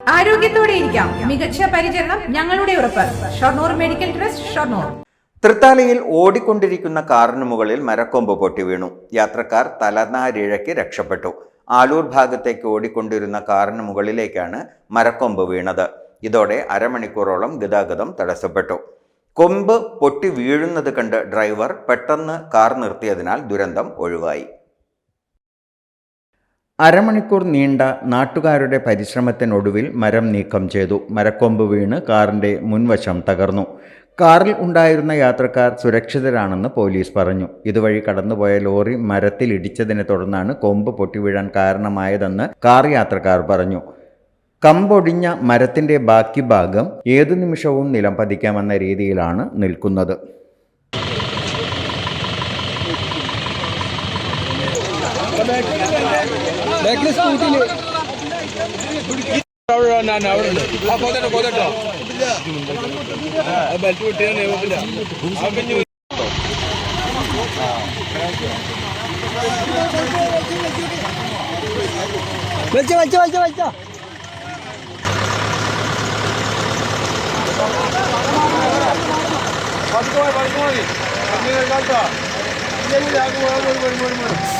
ആരോഗ്യത്തോടെ ഇരിക്കാം. മികച്ച പരിചരണം ഞങ്ങളുടെ ഉറപ്പ്. Shoranur medical trust Shoranur. തൃത്താലയിൽ ഓടിക്കൊണ്ടിരിക്കുന്ന കാറിന് മുകളിൽ മരക്കൊമ്പ് പൊട്ടി വീണു. യാത്രക്കാർ തലനാരിഴയ്ക്ക് രക്ഷപ്പെട്ടു. ആലൂർ ഭാഗത്തേക്ക് ഓടിക്കൊണ്ടിരുന്ന കാറിന് മുകളിലേക്കാണ് മരക്കൊമ്പ് വീണത്. ഇതോടെ അരമണിക്കൂറോളം ഗതാഗതം തടസ്സപ്പെട്ടു. കൊമ്പ് പൊട്ടി വീഴുന്നത് കണ്ട് ഡ്രൈവർ പെട്ടെന്ന് കാർ നിർത്തിയതിനാൽ ദുരന്തം ഒഴിവായി. അരമണിക്കൂർ നീണ്ട നാട്ടുകാരുടെ പരിശ്രമത്തിനൊടുവിൽ മരം നീക്കം ചെയ്തു. മരക്കൊമ്പ് വീണ് കാറിന്റെ മുൻവശം തകർന്നു. കാറിൽ ഉണ്ടായിരുന്ന യാത്രക്കാർ സുരക്ഷിതരാണെന്ന് പോലീസ് പറഞ്ഞു. ഇതുവഴി കടന്നുപോയ ലോറി മരത്തിൽ ഇടിച്ചതിനെ തുടർന്നാണ് കൊമ്പ് പൊട്ടിവീഴാൻ കാരണമായതെന്ന് കാർ യാത്രക്കാർ പറഞ്ഞു. കമ്പൊടിഞ്ഞ മരത്തിന്റെ ബാക്കി ഭാഗം ഏതു നിമിഷവും നിലം പതിക്കാമെന്ന രീതിയിലാണ് നിൽക്കുന്നത്. ബാക്കിൽ സ്കൂട്ടിയിൽ അവിടെ ഞാൻ അവിടെ ഉണ്ട് ആ പോതട്ടോ പോതട്ടോ ബെൽറ്റ് കിട്ടിയാൽ നിയമത്തില്ല ആ പിന്നെ വെച്ച വെച്ച വെച്ച വെച്ച പതുക്കെ പതുക്കെ മതി അങ്ങനെ കേട്ടോ ഇല്ലെങ്കിൽ ആകും മതി മതി മതി